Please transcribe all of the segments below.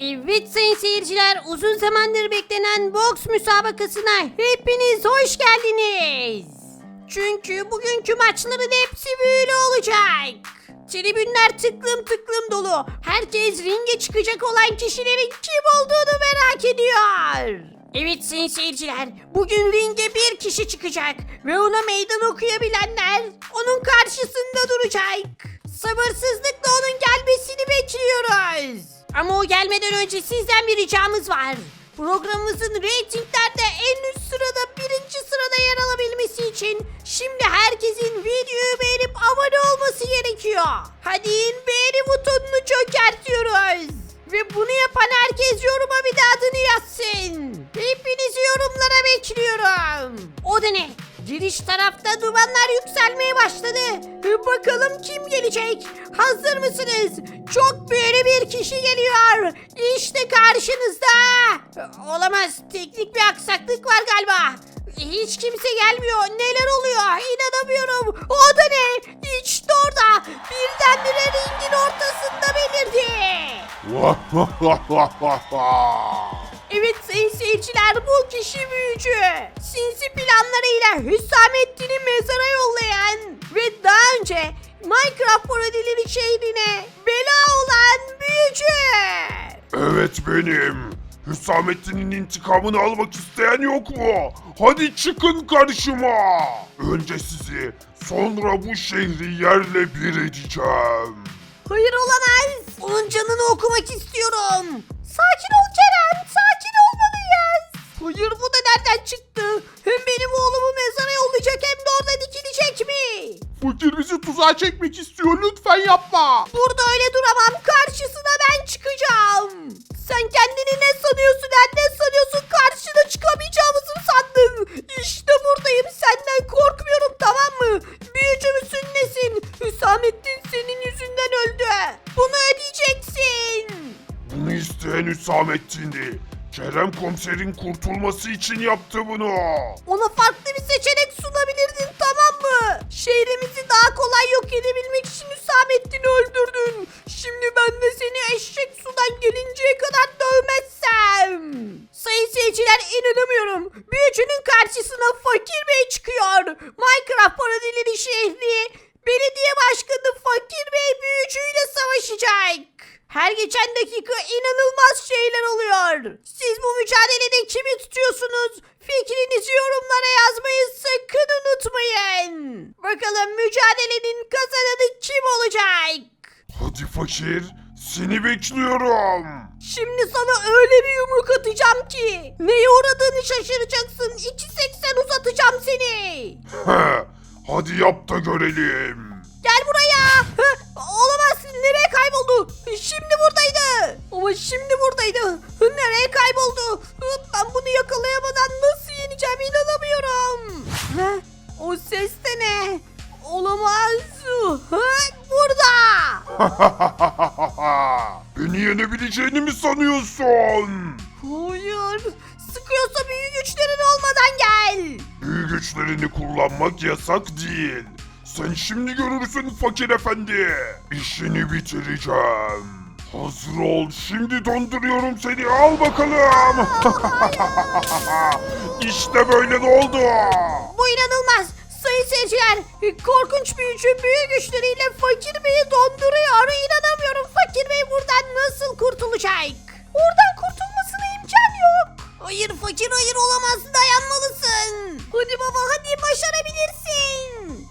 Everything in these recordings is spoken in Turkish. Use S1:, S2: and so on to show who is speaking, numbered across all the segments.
S1: Evet sayın seyirciler uzun zamandır beklenen boks müsabakasına hepiniz hoş geldiniz. Çünkü bugünkü maçların hepsi böyle olacak. Tribünler tıklım tıklım dolu. Herkes ringe çıkacak olan kişilerin kim olduğunu merak ediyor. Evet sayın seyirciler, bugün ringe bir kişi çıkacak ve ona meydan okuyabilenler onun karşısında duracak. Sabırsızlıkla onun gelmesini bekliyoruz. Ama o gelmeden önce sizden bir ricamız var. Programımızın reytinglerde en üst sırada birinci sırada yer alabilmesi için şimdi herkesin videoyu beğenip abone olması gerekiyor. Hadi beğeni butonunu çökertiyoruz. Ve bunu yapan herkes yoruma bir de adını yazsın. Hepinizi yorumlara bekliyorum. O da ne? Giriş tarafta dumanlar yükselmeye başladı. Bakalım kim gelecek? Hazır mısınız? Çok böyle bir kişi geliyor. İşte karşınızda. Olamaz. Teknik bir aksaklık var galiba. Hiç kimse gelmiyor. Neler oluyor? İnanamıyorum. O da ne? İşte orada. Birdenbire ringin ortasında belirdi. Evet sayın seyirciler bu kişi büyücü. Sinsi planlarıyla Hüsamettin'i mezara yollayan ve daha önce Minecraft parodileri şehrine bela olan büyücü.
S2: Evet benim. Hüsamettin'in intikamını almak isteyen yok mu? Hadi çıkın karşıma. Önce sizi, sonra bu şehri yerle bir edeceğim.
S1: Hayır olamaz. Onun canını okumak istiyorum. Sakin ol Kerem. Sakin olmalıyız. Hayır bu da nereden çıktı? Hem benim oğlumu mezara yollayacak hem de orada dikilecek mi?
S2: Fakir bizi tuzağa çekmek istiyor. Lütfen yapma.
S1: Burada öyle duramam. Karşısına ben çıkacağım. Sen kendini ne sanıyorsun? Ne sanıyorsun? Karşına çıkamayacağımızı
S2: İsteyen Hüsamettin'di. Kerem komiserin kurtulması için yaptı bunu.
S1: Ona farklı bir seçenek sunabilirdin tamam mı? Şehrimizi daha kolay yok edebilmek için Hüsamettin'i öldürdün. Şimdi ben de seni eşek sudan gelinceye kadar dövmezsem. Sayın seyirciler inanamıyorum. Büyücünün karşısına Fakir Bey çıkıyor. Minecraft parodileri şehri belediye başkanı Fakir Bey büyücüyle savaşacak. Her geçen dakika inanılmaz şeyler oluyor. Siz bu mücadelede kimi tutuyorsunuz? Fikrinizi yorumlara yazmayı sakın unutmayın. Bakalım mücadelenin kazananı kim olacak?
S2: Hadi fakir, seni bekliyorum.
S1: Şimdi sana öyle bir yumruk atacağım ki neye uğradığını şaşıracaksın. 2.80 uzatacağım seni.
S2: Hadi yap da görelim.
S1: Gel buraya. Hı, Olamaz. Nereye kayboldu? Şimdi buradaydı. Ama şimdi buradaydı. Hı, Nereye kayboldu? Hı, Ben bunu yakalayamadan nasıl yeneceğim inanamıyorum. Hı, O ses de ne? Olamaz. Hı, Burada.
S2: Beni yenebileceğini mi sanıyorsun?
S1: Hayır. Sıkıyorsa büyü güçlerin olmadan gel.
S2: Büyü güçlerini kullanmak yasak değil. Sen şimdi görürsün fakir efendi. İşini bitireceğim. Hazır ol. Şimdi donduruyorum seni. Al bakalım. işte böyle de oldu.
S1: Bu inanılmaz. Sayın seyirciler, korkunç büyücü büyü güçleriyle Fakir Bey'i donduruyor. İnanamıyorum. Fakir Bey buradan nasıl kurtulacak? Oradan kurtulmasına imkan yok. Hayır Fakir hayır olamaz. Dayanmalısın. Hadi baba hadi başarabilirsin.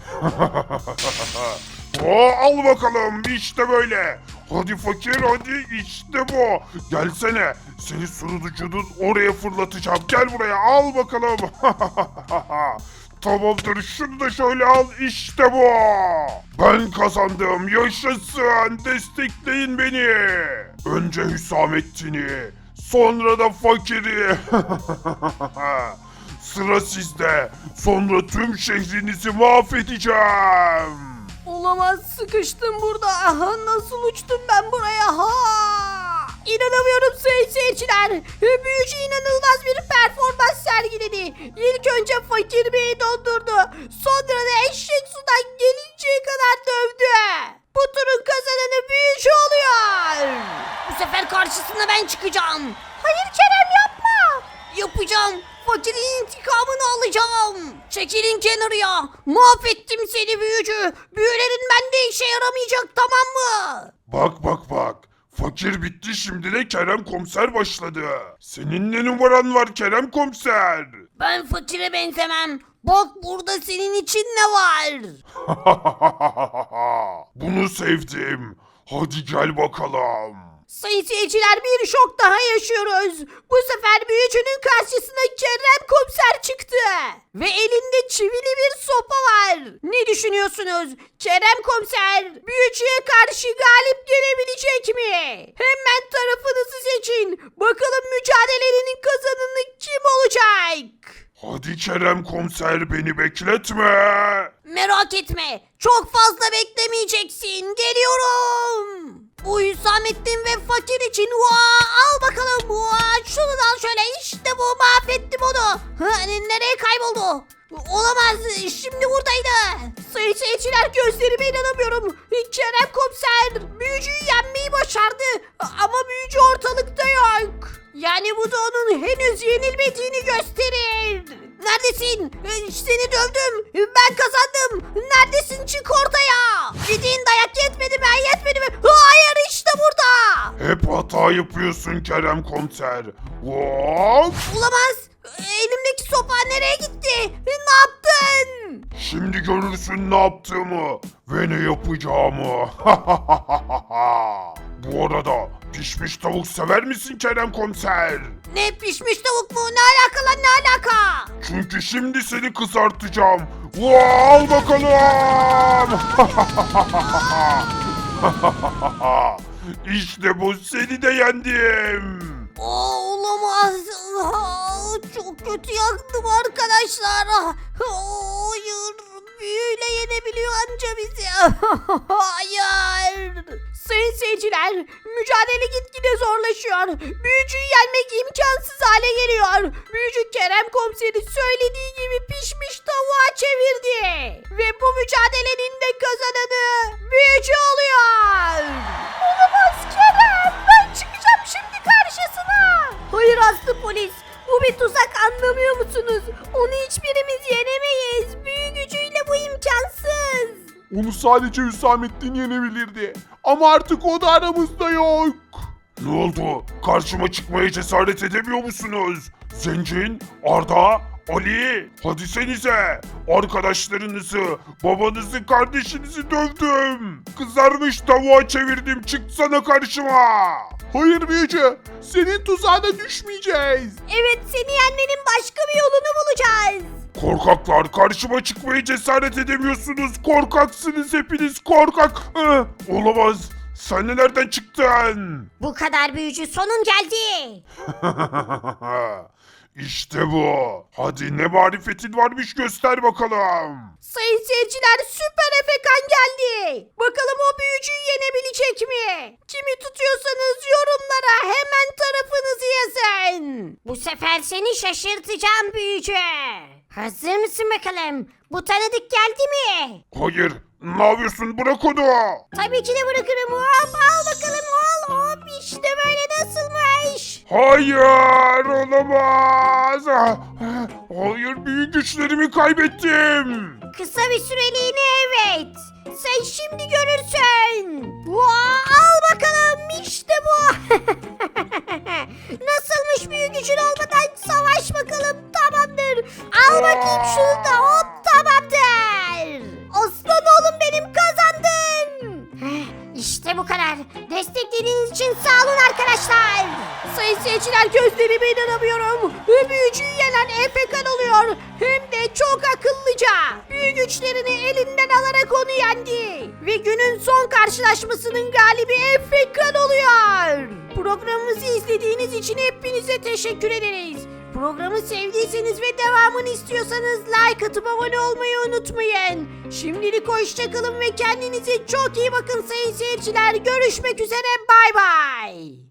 S2: Oo, al bakalım. İşte böyle. Hadi fakir hadi işte bu. Gelsene. Seni sunucucunun oraya fırlatacağım. Gel buraya al bakalım. Tamamdır şunu da şöyle al işte bu. Ben kazandım yaşasın destekleyin beni. Önce Hüsamettin'i sonra da fakiri. Sıra sizde. Sonra tüm şehrinizi mahvedeceğim.
S1: Olamaz sıkıştım burada. Aha, nasıl uçtum ben buraya? Ha! İnanamıyorum sayın seyirciler. Büyücü inanılmaz bir performans sergiledi. İlk önce fakir beyi dondurdu. Sonra da eşek sudan gelinceye kadar dövdü. Bu turun kazananı büyücü oluyor. Bu sefer karşısına ben çıkacağım. Hayır Kerem yapma. Yapacağım. Fakirin intikamını alacağım. Çekilin kenarıya. Mahvettim seni büyücü. Büyülerin bende işe yaramayacak tamam mı?
S2: Bak bak bak. Fakir bitti şimdi de Kerem komiser başladı. Senin ne numaran var Kerem komiser?
S1: Ben fakire benzemem. Bak burada senin için ne var?
S2: Bunu sevdim. Hadi gel bakalım.
S1: Seyirciler bir şok daha yaşıyoruz. Bu sefer büyücünün karşısına Kerem komiser çıktı. Ve elinde çivili bir sopa var. Ne düşünüyorsunuz? Kerem komiser büyücüye karşı galip gelebilecek mi? Hemen tarafınızı seçin. Bakalım mücadelenin kazananı kim olacak?
S2: Hadi Kerem komiser beni bekletme.
S1: Merak etme. Çok fazla beklemeyeceksin. Geliyorum. Bu Hüsamettin ve fakir için Vaa, al bakalım. Vaa, şunu da al şöyle. İşte bu mahvettim onu. Hani nereye kayboldu? Olamaz. Şimdi buradaydı. Seyirciler gözlerime inanamıyorum. Kerem komiser büyücüyü yenmeyi başardı. Ama büyücü ortalıkta yok. Yani bu da onun henüz yenilmediğini gösterir. Neredesin? Seni dövdüm. Ben kazandım. Neredesin? Çık ortaya. Gidin dayak
S2: hata yapıyorsun Kerem komiser. Hop!
S1: Olamaz. Elimdeki sopa nereye gitti? Ne yaptın?
S2: Şimdi görürsün ne yaptığımı ve ne yapacağımı. Bu arada pişmiş tavuk sever misin Kerem komiser?
S1: Ne pişmiş tavuk mu? Ne alaka lan ne alaka?
S2: Çünkü şimdi seni kızartacağım. Vaa, Al bakalım. işte bu seni de yendim.
S1: Aa, olamaz. Aa, çok kötü yaktım arkadaşlar. Aa, Hayır. Büyüyle yenebiliyor anca bizi. Hayır. Sayın seyirciler, mücadele gitgide zorlaşıyor. Büyücüyü yenmek imkansız hale geliyor. Büyücü Kerem komiseri söylediği gibi pişmiş tavuğa çevirdi. Ve bu mücadelenin de kazananı büyücü oluyor. Olamaz Kerem. Ben çıkacağım şimdi karşısına. Hayır Aslı polis. Bu bir tuzak anlamıyor musunuz? Onu hiçbirimiz yenemeyiz.
S3: Onu sadece Hüsamettin yenebilirdi. Ama artık o da aramızda yok.
S2: Ne oldu? Karşıma çıkmaya cesaret edemiyor musunuz? Zencin, Arda, Ali, hadi senize. Arkadaşlarınızı, babanızı, kardeşinizi dövdüm. Kızarmış tavuğa çevirdim. Çıksana karşıma.
S3: Hayır büyücü, senin tuzağına düşmeyeceğiz.
S1: Evet seni yenmenin başka bir yolunu bulacağız.
S2: Korkaklar karşıma çıkmaya cesaret edemiyorsunuz. Korkaksınız hepiniz korkak. Ih, olamaz. Sen de nereden çıktın?
S1: Bu kadar büyücü sonun geldi.
S2: işte bu. Hadi ne marifetin varmış göster bakalım.
S1: Sayın seyirciler süper efekan geldi. Bakalım o büyücüyü yenebilecek mi? Kimi tutuyorsanız yorumlara hemen tarafınızı yazın. Bu sefer seni şaşırtacağım büyücü. Hazır mısın bakalım? Bu tanıdık geldi mi?
S2: Hayır. Ne yapıyorsun? Bırak onu.
S1: Tabii ki de bırakırım. Hop al bakalım al. Hop işte böyle nasılmış?
S2: Hayır olamaz. Ah, ah, Hayır büyük güçlerimi kaybettim.
S1: Kısa bir süreliğine evet. Sen şimdi görürsün. Vaa, al bakalım işte bu. Nasılmış büyük gücün olmadan savaş bakalım tamamdır. Al bakayım şunu da hop tamamdır. Bu kadar. Desteklediğiniz için sağ olun arkadaşlar. Sayın seyirciler gözlerime inanamıyorum. Büyücüyü yenen Efekan oluyor. Hem de çok akıllıca. Büyü güçlerini elinden alarak onu yendi. Ve günün son karşılaşmasının galibi Efekan oluyor. Programımızı izlediğiniz için hepinize teşekkür ederiz. Programı sevdiyseniz ve devamını istiyorsanız like atıp abone olmayı unutmayın. Şimdilik hoşçakalın ve kendinize çok iyi bakın sayın seyirciler. Görüşmek üzere bay bay.